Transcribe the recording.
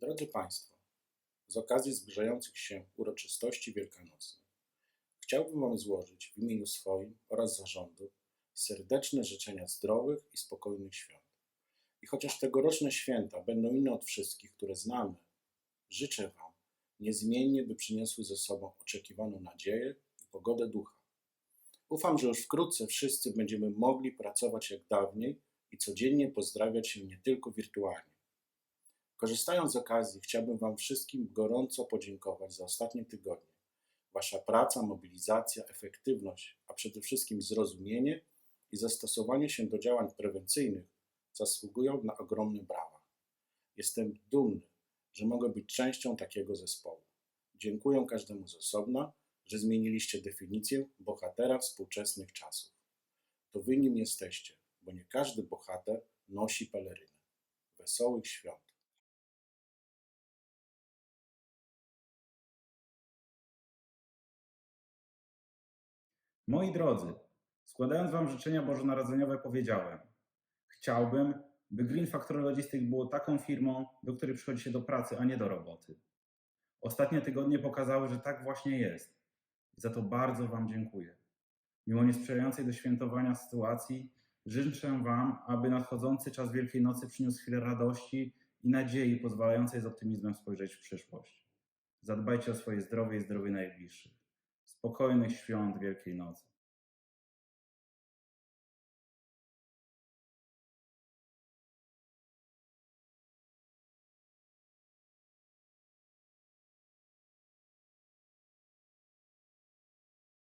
Drodzy Państwo, z okazji zbliżających się uroczystości wielkanocnych, chciałbym Wam złożyć w imieniu swoim oraz zarządu serdeczne życzenia zdrowych i spokojnych świąt. I chociaż tegoroczne święta będą inne od wszystkich, które znamy, życzę Wam niezmiennie, by przyniosły ze sobą oczekiwaną nadzieję i pogodę ducha. Ufam, że już wkrótce wszyscy będziemy mogli pracować jak dawniej i codziennie pozdrawiać się nie tylko wirtualnie. Korzystając z okazji, chciałbym Wam wszystkim gorąco podziękować za ostatnie tygodnie. Wasza praca, mobilizacja, efektywność, a przede wszystkim zrozumienie i zastosowanie się do działań prewencyjnych zasługują na ogromne brawa. Jestem dumny, że mogę być częścią takiego zespołu. Dziękuję każdemu z osobna, że zmieniliście definicję bohatera współczesnych czasów. To wy nim jesteście, bo nie każdy bohater nosi pelerynę. Wesołych świąt. Moi drodzy, składając Wam życzenia bożonarodzeniowe powiedziałem, chciałbym, by Green Factory Logistics było taką firmą, do której przychodzi się do pracy, a nie do roboty. Ostatnie tygodnie pokazały, że tak właśnie jest. I za to bardzo Wam dziękuję. Mimo niesprzyjającej do świętowania sytuacji, życzę Wam, aby nadchodzący czas Wielkiej Nocy przyniósł chwilę radości i nadziei pozwalającej z optymizmem spojrzeć w przyszłość. Zadbajcie o swoje zdrowie i zdrowie najbliższych. Spokojnych świąt Wielkiej Nocy.